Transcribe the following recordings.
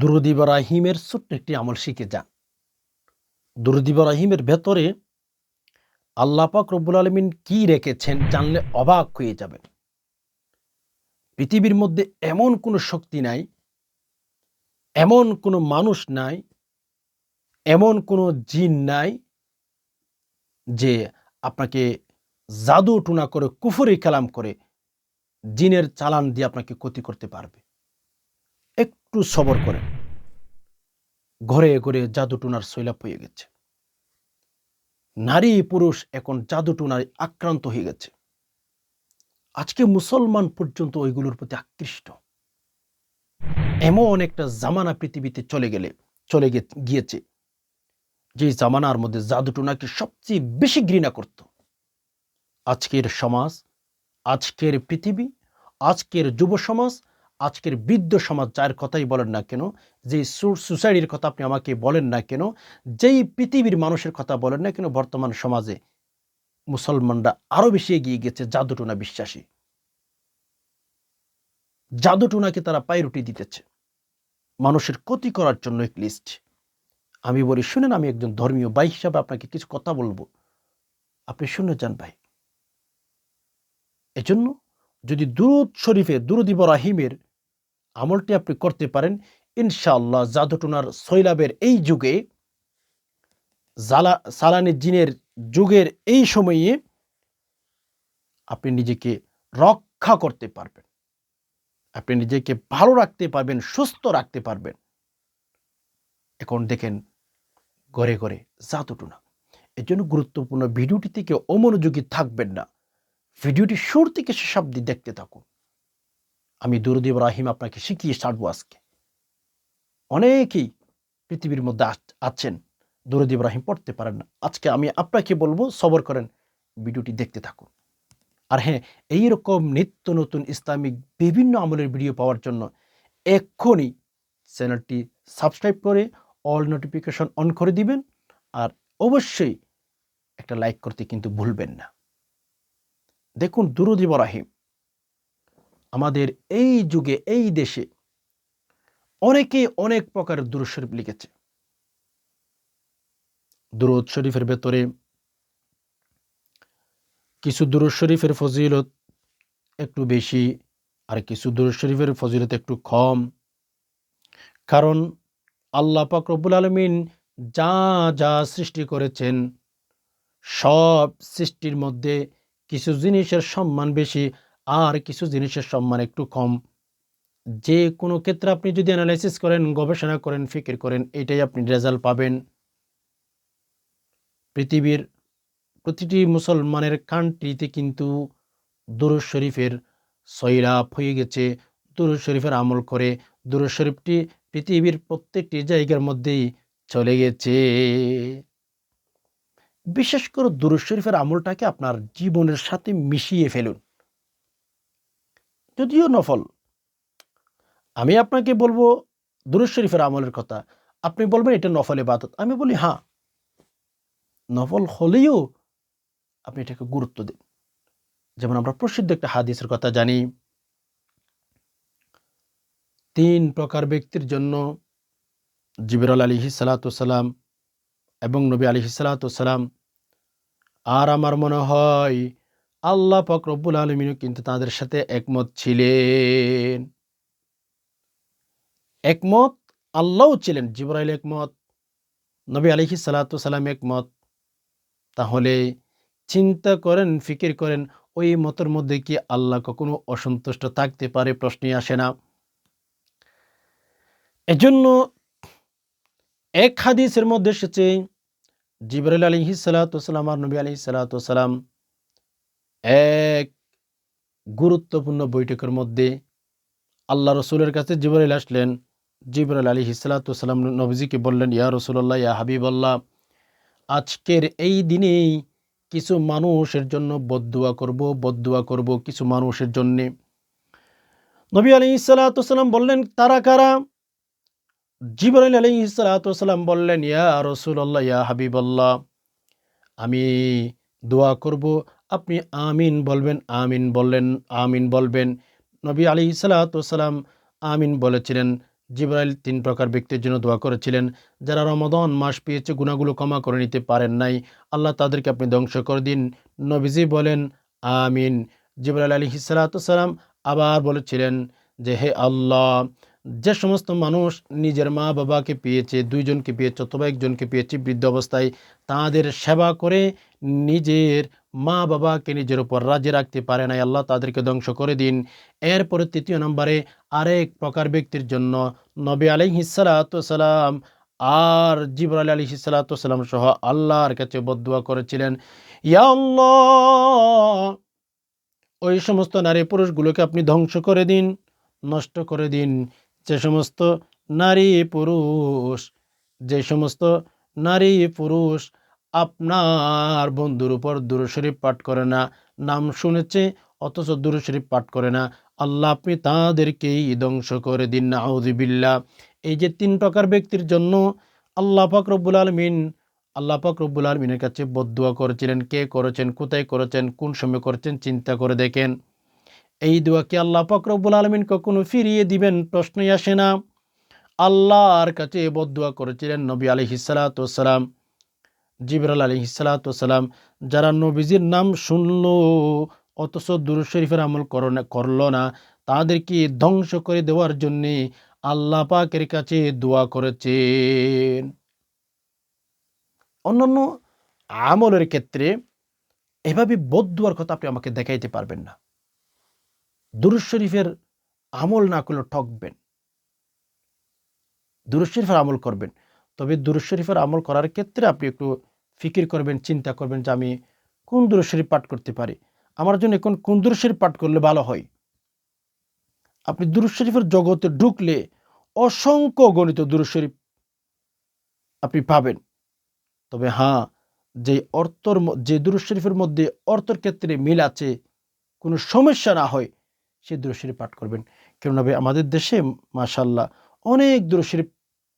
দুরুদ ইব্রাহিমের ছোট্ট একটি আমল শিখে যান। দুরুদ ভেতরে আল্লাহ পাক রব্বুল আলমিন কি রেখেছেন জানলে অবাক হয়ে যাবেন। পৃথিবীর মধ্যে এমন কোনো শক্তি নাই, এমন কোনো মানুষ নাই, এমন কোনো জিন নাই যে আপনাকে জাদু টুনা করে কুফরি কালাম করে জিনের চালান দিয়ে আপনাকে ক্ষতি করতে পারবে। একটু সবর করেন ঘরে ঘরে জাদু টুনার শৈলাপ হয়ে গেছে। নারী পুরুষ এখন জাদু টুনায় আক্রান্ত হয়ে গেছে। আজকে মুসলমান পর্যন্ত ওইগুলোর প্রতি আকৃষ্ট। এমন একটা জামানা পৃথিবীতে চলে গেলে, চলে গিয়েছে। যে জামানার মধ্যে জাদু টুনাকে সবচেয়ে বেশি ঘৃণা করত। আজকের সমাজ, আজকের পৃথিবী, আজকের যুব সমাজ আজকের বৃদ্ধ সমাজ যার কথাই বলেন না কেন, যে সুসাইডির কথা আপনি আমাকে বলেন না কেন, যেই পৃথিবীর মানুষের কথা বলেন না কেন, বর্তমান সমাজে মুসলমানরা আরও বেশি এগিয়ে গেছে জাদুটোনা বিশ্বাসী। জাদুটোনাকে তারা পায়রুটি দিতেছে। মানুষের ক্ষতি করার জন্য এক লিস্ট আমি বলি, শুনেন, আমি একজন ধর্মীয় ভাই হিসাবে আপনাকে কিছু কথা বলব। আপনি শুনে যান ভাই। এজন্য যদি দুরুদ শরীফের দুরুদ ইব্রাহিমের আমলটি আপনি করতে পারেন। ইনশাআল্লাহ জাদুটুনার সৈলাবের এই যুগে, জালা, সালানি জিনের যুগের এই সময়ে আপনি নিজেকে রক্ষা করতে পারবেন। আপনি নিজেকে ভালো রাখতে পারবেন, সুস্থ রাখতে পারবেন। এখন দেখেন ঘরে ঘরে জাদুটুনা। এর জন্য গুরুত্বপূর্ণ ভিডিওটি থেকে অমনোযোগী থাকবেন না। ভিডিওটি শুরু থেকে শেষ দেখতে থাকুন। আমি দুরুদ ইব্রাহিম আপনাকে শিখিয়ে ছাড়বো আজকে। অনেকেই পৃথিবীর মধ্যে আছেন, দুরুদ ইব্রাহিম পড়তে পারেন না। আজকে আমি আপনাকে বলব, সবর করেন, ভিডিওটি দেখতে থাকুন। আর হ্যাঁ এইরকম নিত্য নতুন ইসলামিক বিভিন্ন আমলের ভিডিও পাওয়ার জন্য এক্ষুনি চ্যানেলটি সাবস্ক্রাইব করে অল নোটিফিকেশন অন করে দিবেন, আর অবশ্যই একটা লাইক করতে কিন্তু ভুলবেন না। দেখুন দুরুদ ইব্রাহিম। আমাদের এই যুগে, এই দেশে অনেকে অনেক প্রকার দুরুদ শরীফ লিখেছে। দুরুদ শরীফের ভেতরে কিছু দুরুদ শরীফের ফজিলত একটু বেশি, আর কিছু দুরুদ শরীফের ফজিলত একটু কম। কারণ আল্লাহ পাক রব্বুল আলমিন যা যা সৃষ্টি করেছেন, সব সৃষ্টির মধ্যে কিছু জিনিসের সম্মান বেশি আর কিছু জিনিসের সম্মান একটু কম। যে কোনো ক্ষেত্রে আপনি যদি অ্যানালাইসিস করেন, গবেষণা করেন, ফিকির করেন, এটাই আপনি রেজাল্ট পাবেন। পৃথিবীর প্রতিটি মুসলমানের কান্ট্রিতে কিন্তু দুরুজ শরীফের সৈরাপ হয়ে গেছে। দুরুজ শরীফের আমল করে দুরুজ শরীফটি পৃথিবীর প্রত্যেকটি জায়গার মধ্যেই চলে গেছে। বিশেষ করে দুরুজ শরীফের আমলটাকে আপনার জীবনের সাথে মিশিয়ে ফেলুন। যদিও নফল। আমি আপনাকে বলব দুরুজ শরীফের আমলের কথা। আপনি বলবেন, এটা নফল ইবাদত। আমি বলি হ্যাঁ। নফল হলেও আপনি এটাকে গুরুত্ব দিন। যেমন আমরা প্রসিদ্ধ একটা হাদিসের কথা জানি, তিন প্রকার ব্যক্তির জন্য জিবরাল আলী সালাতাম এবং নবী আলী সালাতাম আর আমার মনে হয় আল্লাহ পাক রব্বুল আলমিনও কিন্তু তাদের সাথে একমত ছিলেন। একমত, আল্লাহও ছিলেন, জিবরাইল একমত, নবী আলিহি সালাতাম একমত। তাহলে চিন্তা করেন, ফিকির করেন, ওই মতের মধ্যে কি আল্লাহ কখনো অসন্তুষ্ট থাকতে পারে প্রশ্নই আসে না। এজন্য এক হাদিসের মধ্যে এসেছে, জিবরাইল আলী সালাতাম আর নবী আলী সালাতাম এক গুরুত্বপূর্ণ বৈঠকের মধ্যে আল্লাহ রসুলের কাছে জিবরাইল আসলেন। জিবরাইল আলী সালাতাম নবীজিকে বললেন, ইয়া রসুল্লাহ ইয়া হাবিবাল্লাহ, আজকের এই দিনেই কিছু মানুষের জন্য বদুয়া করব বদুয়া করব কিছু মানুষের জন্যে। নবী আলী সালাতাম বললেন, তারা কারা? জিবরাইল আলী সালাতাম বললেন, ইয়া রসুল্লাহ ইয়া হাবিবাল্লাহ, আমি দোয়া করব আপনি আমিন বলবেন, আমিন বললেন, আমিন বলবেন। নবী আলী সালাতাম আমিন বলেছিলেন। জিব্রাইল তিন প্রকার ব্যক্তির জন্য দোয়া করেছিলেন। যারা রমদন মাস পেয়েছে গুণাগুলো ক্ষমা করে নিতে পারেন নাই। আল্লাহ তাদেরকে আপনি ধ্বংস করে দিন। নবীজি বলেন, আমিন। জিব্রাইল আলী হিসালাতাম আবার বলেছিলেন যে, হে আল্লাহ, যে সমস্ত মানুষ নিজের মা বাবাকে পেয়েছে, দুইজনকে পেয়েছে অথবা একজনকে পেয়েছে বৃদ্ধ অবস্থায়, তাদের সেবা করে নিজের মা বাবাকে নিজের উপর রাজি রাখতে পারে নাই। আল্লাহ তাদেরকে ধ্বংস করে দিন। এরপরে তৃতীয় নম্বরে আরেক প্রকার ব্যক্তির জন্য নবী আলী হিসালাতাম আর জিবর আলী হিসালাতাম সহ আল্লাহর কাছে বদুয়া করেছিলেন। ইয়া আল্লাহ, ওই সমস্ত নারী পুরুষগুলোকে আপনি ধ্বংস করে দিন, নষ্ট করে দিন। যে সমস্ত নারী পুরুষ, যে সমস্ত নারী পুরুষ আপনার বন্ধুর উপর দুরুশরীফ পাঠ করে না। নাম শুনেছে, অথচ দুরুশরীফ পাঠ করে না। আল্লাহ আপনি তাদেরকেই ধ্বংস করে দিন না আউজিবিল্লা এই যে তিন প্রকার ব্যক্তির জন্য আল্লাহ পাক রব্বুল আলমিন, আল্লাহ পাক রব্বুল আলমিনের কাছে বদুয়া করেছিলেন। কে করেছেন, কোথায় করেছেন, কোন সময় করেছেন, চিন্তা করে দেখেন। এই দোয়াকে আল্লাহ পাক রব্বুল আলমিন কখনো ফিরিয়ে দিবেন? প্রশ্নই আসে না। আল্লাহর কাছে বদুয়া করেছিলেন নবী আলি হিসালাতাম জিবরাল আলী হিসালাতাম যারা নবীজির নাম শুনল, অথচ দুরু শরীফের আমল করল না, তাদেরকে ধ্বংস করে দেওয়ার জন্যে আল্লাহ পাকের কাছে দোয়া করেছেন। অন্যান্য আমলের ক্ষেত্রে এভাবে বদুয়ার কথা আপনি আমাকে দেখাইতে পারবেন না। দুরুজ শরীফের আমল না করলে ঠকবেন। দুরুজ শরীফের আমল করবেন। তবে দুরুজ শরীফের আমল করার ক্ষেত্রে আপনি একটু ফিকির করবেন, চিন্তা করবেন যে আমি কোন দুরুজ শরীফ পাঠ করতে পারি। আমার জন্য এখন কোন দুরুজ শরীফ পাঠ করলে ভালো হয়? আপনি দুরুজ শরীফের জগতে ঢুকলে অসংখ্য গণিত দুরুজ শরীফ আপনি পাবেন। তবে হ্যাঁ যে অর্থর যে দুরুজ শরীফের মধ্যে অর্থর ক্ষেত্রে মিল আছে, কোনো সমস্যা না হয় সেই দুরুশরীফ পাঠ করবেন। কেননা আমাদের দেশে মাশাল্লাহ অনেক দুরুশরীফ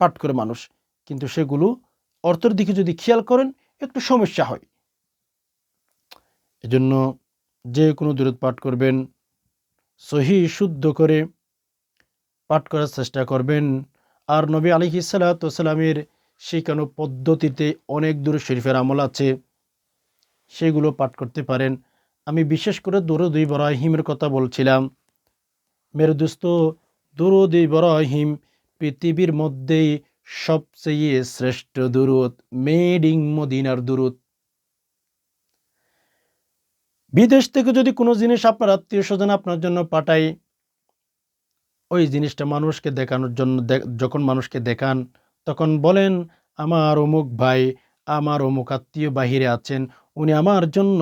পাঠ করে মানুষ। কিন্তু সেগুলো অর্থের দিকে যদি খেয়াল করেন, একটু সমস্যা হয়। এজন্য যে কোনো দূরত পাঠ করবেন, সহি, শুদ্ধ করে পাঠ করার চেষ্টা করবেন। আর নবী আলী সাল্লাতামের শেখানো পদ্ধতিতে অনেক দূর শরীফের আমল আছে, সেগুলো পাঠ করতে পারেন। আমি বিশেষ করে দরুদ ইব্রাহিমের কথা বলছিলাম। মেরে দোস্ত দরুদ ইব্রাহিম পৃথিবীর মধ্যেই সবচেয়ে শ্রেষ্ঠ দুরুদ মেড ইং মদিনার দুরুদ। বিদেশ থেকে যদি কোনো জিনিস আপনার আত্মীয় স্বজন আপনার জন্য পাঠায়, ওই জিনিসটা মানুষকে দেখানোর জন্য যখন মানুষকে দেখান, তখন বলেন, আমার অমুক ভাই, আমার অমুক আত্মীয় বাহিরে আছেন, উনি আমার জন্য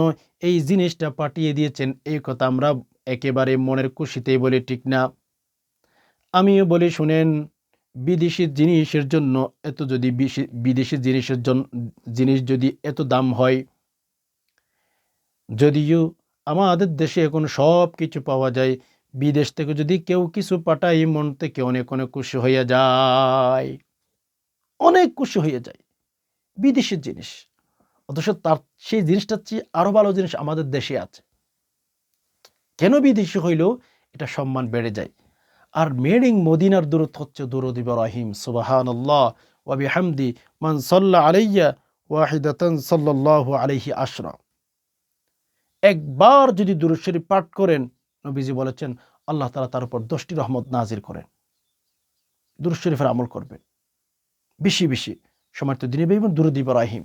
এই জিনিসটা পাঠিয়ে দিয়েছেন। এই কথা আমরা একেবারে মনের খুশিতেই বলি, ঠিক না? আমিও বলি, শুনেন বিদেশি জিনিসের জন্য এত যদি বিদেশি জিনিসের জন্য জিনিস যদি এত দাম হয়, যদিও আমাদের দেশে এখন সব কিছু পাওয়া যায়, বিদেশ থেকে যদি কেউ কিছু পাঠায়, মন থেকে অনেক অনেক খুশি হইয়া যায়। অনেক খুশি হয়ে যায় বিদেশের জিনিস। অথচ তার সেই জিনিসটার চেয়ে আরও ভালো জিনিস আমাদের দেশে আছে। কেন বিদেশি হইলেও এটা সম্মান বেড়ে যায়? আর মেডিং মদিনার দূরত হচ্ছে দুরুদ ইব্রাহিম সুবাহান আল্লাহ ওয়াবি হামদি মান সাল্লাহ আলাইয়া ওয়াহিদাতন সাল্লাহ আলহি আশরা। একবার যদি দুরুদ শরীফ পাঠ করেন, নবীজি বলেছেন, আল্লাহ তালা তার উপর দশটি রহমত নাজির করেন। দুরুদ শরীফের আমল করবেন। বেশি বেশি। সমর্থ দিনে বেবন দুরুদ ইব্রাহিম।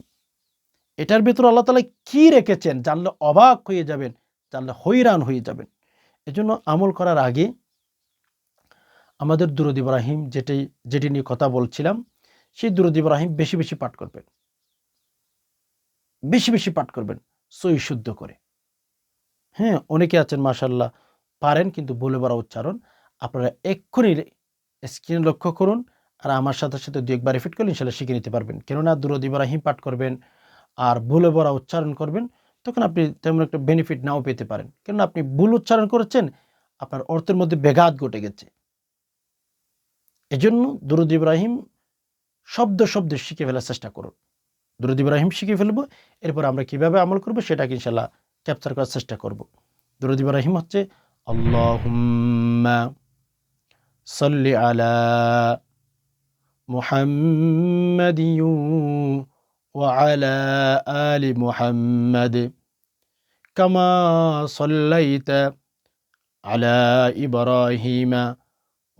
এটার ভেতর আল্লাহ তালা কি রেখেছেন? জানলে অবাক হয়ে যাবেন, জানলে হৈরান হয়ে যাবেন। এজন্য আমল করার আগে আমাদের দুরুদ ইব্রাহিম যেটি যেটি নিয়ে কথা বলছিলাম, সেই দুরুদ ইব্রাহিম বেশি বেশি পাঠ করবেন। বেশি বেশি পাঠ করবেন, সই শুদ্ধ করে। হ্যাঁ অনেকে আছেন মাসাল্লাহ পারেন, কিন্তু বলে বলা উচ্চারণ। আপনারা এক্ষুনি স্ক্রিন লক্ষ্য করুন, আর আমার সাথে সাথে দু একবার রিপিট করলে ইনশাল্লাহ শিখে নিতে পারবেন। কেননা দুরুদ ইব্রাহিম পাঠ করবেন আর ভুলে বলা উচ্চারণ করবেন, তখন আপনি তেমন একটা বেনিফিট নাও পেতে পারেন। কেননা আপনি ভুল উচ্চারণ করেছেন, আপনার অর্থের মধ্যে ব্যাঘাত ঘটে গেছে। এজন্য দুরুদ ইব্রাহিম শব্দ শব্দ শিখে ফেলার চেষ্টা করুন দুরুদ ইব্রাহিম শিখে ফেলবো এরপর আমরা কিভাবে আমল করব সেটাকে ইনশাল্লাহ ক্যাপচার করার চেষ্টা করব দুরুদ ইব্রাহিম হচ্ছে আল্লাহুম্মা صل على محمد وعلى آل محمد كما صليت على إبراهيم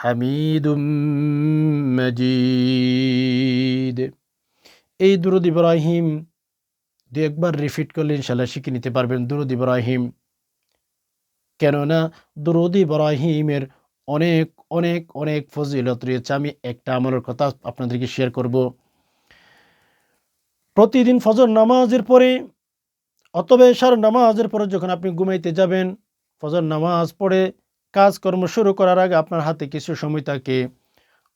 হামিদুম মজিদ। এই দুরুদ ইব্রাহিম, দু একবার রিপিট করলে ইনশাল্লাহ শিখে নিতে পারবেন দুরুদ ইব্রাহিম। কেননা দুরুদ ইব্রাহিমের অনেক অনেক অনেক ফজিলত রয়েছে। আমি একটা আমলের কথা আপনাদেরকে শেয়ার করব। প্রতিদিন ফজর নামাজের পরে অতবেশার নামাজের পরে যখন আপনি ঘুমাইতে যাবেন, ফজর নামাজ পড়ে কাজকর্ম শুরু করার আগে আপনার হাতে কিছু সময় থাকে।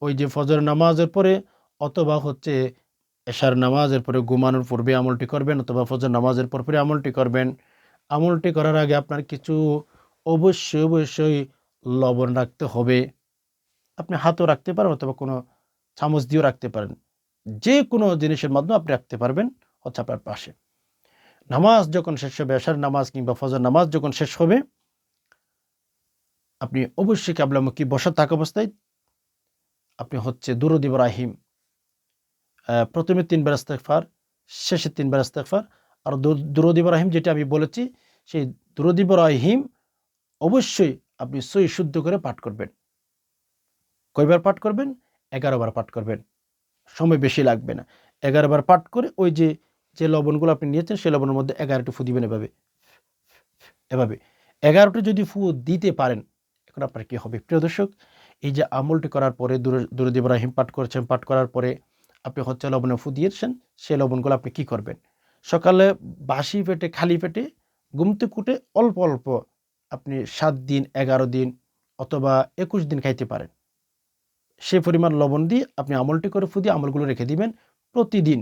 ওই যে ফজর নামাজের পরে অথবা হচ্ছে এশার নামাজের পরে ঘুমানোর পূর্বে আমলটি করবেন অথবা ফজর নামাজের পর পরে আমলটি করবেন। আমলটি করার আগে আপনার কিছু অবশ্যই অবশ্যই লবণ রাখতে হবে। আপনি হাতও রাখতে পারেন অথবা কোনো চামচ দিয়েও রাখতে পারেন। যে কোনো জিনিসের মাধ্যমে আপনি রাখতে পারবেন হচ্ছে আপনার পাশে। নামাজ যখন শেষ হবে আসার নামাজ কিংবা ফজর নামাজ যখন শেষ হবে আপনি অবশ্যই কাবলামুখী বসা থাকা অবস্থায়। আপনি হচ্ছে দুরুদ ইব্রাহিম প্রথমে তিনবার ইস্তেগফার, শেষে তিনবার ইস্তেগফার। আর দুরুদ ইব্রাহিম যেটা আমি বলেছি, সেই দুরুদ ইব্রাহিম অবশ্যই আপনি সই শুদ্ধ করে পাঠ করবেন। কয়বার পাঠ করবেন? এগারো বার পাঠ করবেন। সময় বেশি লাগবে না। এগারো বার পাঠ করে ওই যে যে লবণগুলো আপনি নিয়েছেন, সেই লবণের মধ্যে এগারোটি ফু দিবেন এভাবে। এভাবে। এগারোটি যদি ফু দিতে পারেন এখন আপনার কী হবে? প্রিয় দর্শক, এই যে আমলটি করার পরে দুরুদ ইব্রাহিম পাঠ করেছেন, পাঠ করার পরে আপনি হচ্ছে লবণে ফু দিয়েছেন, সেই লবণগুলো আপনি কি করবেন? সকালে বাসি পেটে খালি পেটে গুমতে কুটে অল্প অল্প আপনি সাত দিন, এগারো দিন অথবা একুশ দিন খাইতে পারেন। সে পরিমাণ লবণ দিয়ে আপনি আমলটি করে ফু দিয়ে আমলগুলো রেখে দিবেন। প্রতিদিন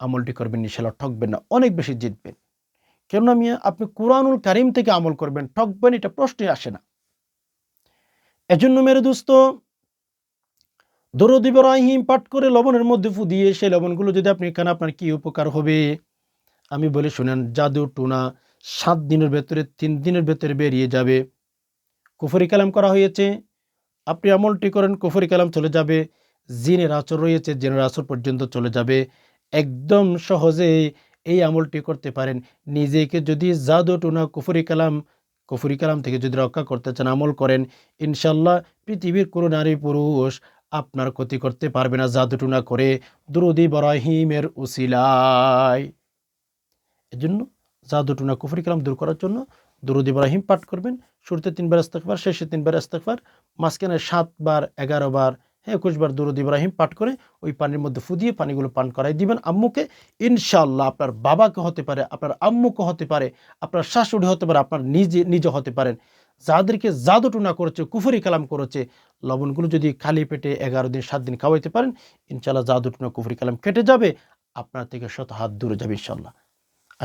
আমলটি করবেন নিশালা ঠকবেন না, অনেক বেশি জিতবেন। কেননা মিয়া, আপনি কোরআনুল কারিম থেকে আমল করবেন, ঠকবেন, এটা প্রশ্নই আসে না। এজন্য মেরে দোস্ত, দরদ ইব্রাহিম পাঠ করে লবণের মধ্যে ফু দিয়ে সেই লবণগুলো যদি আপনি এখানে আপনার কি উপকার হবে? আমি বলে শুনেন, জাদু টুনা সাত দিনের ভেতরে, তিন দিনের ভেতরে বেরিয়ে যাবে। কুফরি কালাম করা হয়েছে। আপনি আমলটি করেন, কুফরি কালাম চলে যাবে। জিনের আচর রয়েছে, জিনের আচর পর্যন্ত চলে যাবে। একদম সহজে এই আমলটি করতে পারেন। নিজেকে যদি জাদু টুনা, কুফরি কালাম কুফরি কালাম থেকে যদি রক্ষা করতে চান, আমল করেন ইনশাল্লাহ পৃথিবীর কোনো নারী পুরুষ আপনার ক্ষতি করতে পারবে না। জাদুটুনা করে দুরুদি বরাহিমের উসিলায়। এজন্য জাদুটুনা কুফরি কালাম দূর করার জন্য দুরুদ ইব্রাহিম পাঠ করবেন। শুরুতে তিনবার ইস্তেকবার শেষে তিনবার ইস্তেকবার মাঝখানে সাতবার এগারো বার হ্যাঁ একুশবার দুরুদ ইব্রাহিম পাঠ করে ওই পানির মধ্যে ফুদিয়ে পানিগুলো পান করাই দিবেন। আম্মুকে ইনশাল্লাহ আপনার বাবাকে হতে পারে, আপনার আম্মুকে হতে পারে, আপনার শাশুড়ি হতে পারে, আপনার নিজে নিজে হতে পারেন। যাদেরকে জাদুটুনা করেছে, কুফরি কালাম করেছে, লবণগুলো যদি খালি পেটে এগারো দিন, সাত দিন খাওয়াইতে পারেন ইনশাল্লাহ জাদুটুনা, কুফরি কালাম কেটে যাবে, আপনার থেকে শত হাত দূরে যাবে ইনশাল্লাহ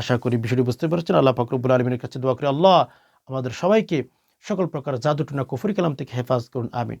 আশা করি বিষয়টি বুঝতে পারছেন। আল্লাহ ফকরবুল আলমিনের কাছে দোয়া করি। আল্লাহ আমাদের সবাইকে সকল প্রকার জাদুটুনা, কুফরি কালাম থেকে হেফাজ করুন। আমিন।